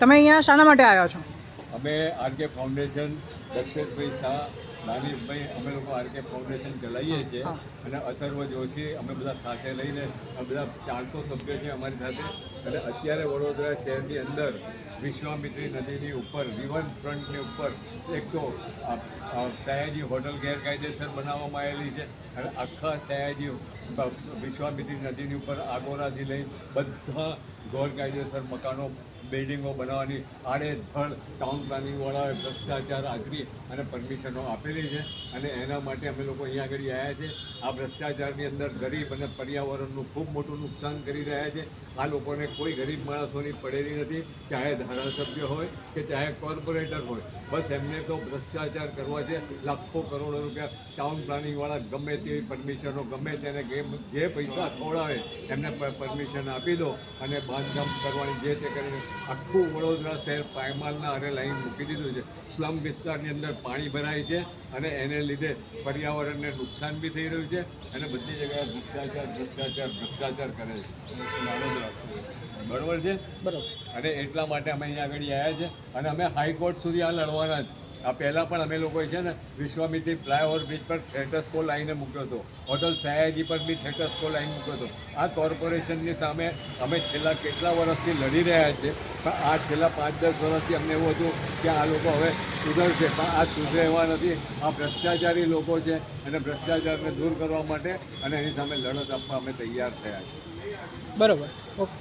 તમે અહીંયા શાના માટે આવ્યા છો? અમે આરકે ફાઉન્ડેશન દક્ષેશભાઈ શાહ નાનીભાઈ અમે લોકો આરકે ફાઉન્ડેશન ચલાવીએ છીએ. અને અથર્વ જોશી અમે બધા સાથે લઈને અમે બધા ચારસો સભ્યો છે અમારી સાથે. અને અત્યારે વડોદરા શહેરની અંદર વિશ્વામિત્રી નદીની ઉપર રિવરફ્રન્ટની ઉપર એક તો સયાજી હોટલ ગેરકાયદેસર બનાવવામાં આવેલી છે. અને આખા સયાજી વિશ્વામિત્રી નદીની ઉપર આગોરાથી લઈ બધા ગેરકાયદેસર મકાનો બિલ્ડિંગો બનાવવાની આડેધડ ટાઉન પ્લાનિંગવાળાએ ભ્રષ્ટાચાર આચરી અને પરમિશનો આપેલી છે અને એના માટે અમે લોકો અહીંયા આગળ આવ્યા છે. આ ભ્રષ્ટાચારની અંદર ગરીબ અને પર્યાવરણનું ખૂબ મોટું નુકસાન કરી રહ્યા છે. આ લોકોને કોઈ ગરીબ માણસોની પડેલી નથી, ચાહે ધારાસભ્ય હોય કે ચાહે કોર્પોરેટર હોય. બસ એમને તો ભ્રષ્ટાચાર કરવા છે. લાખો કરોડો રૂપિયા ટાઉન પ્લાનિંગવાળા ગમે તેવી પરમિશનો ગમે તેને જે પૈસા ખવડાવે એમને પરમિશન આપી દો અને બાંધકામ કરવાની જે તે કરીને આખું વડોદરા શહેર પાયમાલના અરે લાઈન મૂકી દીધું છે. સ્લમ વિસ્તારની અંદર પાણી ભરાય છે અને એને લીધે પર્યાવરણને નુકસાન બી થઈ રહ્યું છે અને બધી જગ્યાએ ભ્રષ્ટાચાર ભ્રષ્ટાચાર ભ્રષ્ટાચાર કરે છે. બરાબર છે? બરાબર. અને એટલા માટે અમે અહીંયા આગળ આવ્યા છે અને અમે હાઈકોર્ટ સુધી આ લડવાના જ. આ પહેલાં પણ અમે લોકોએ છે ને વિશ્વામિત્રી ફ્લાયઓવર બ્રિજ પર થિયેટર્સ કોલ લાઈને મૂક્યો હતો. હોટલ સયાજી પર બી થિયેટર્સ કોલ લાઈન મૂક્યો હતો. આ કોર્પોરેશનની સામે અમે છેલ્લા કેટલા વર્ષથી લડી રહ્યા છીએ, પણ આ છેલ્લા પાંચ દસ વર્ષથી અમને એવું હતું કે આ લોકો હવે સુધરશે, પણ આ સુધરે એવા નથી. આ ભ્રષ્ટાચારી લોકો છે અને ભ્રષ્ટાચારને દૂર કરવા માટે અને એની સામે લડત આપવા અમે તૈયાર થયા છીએ. બરાબર. ઓકે.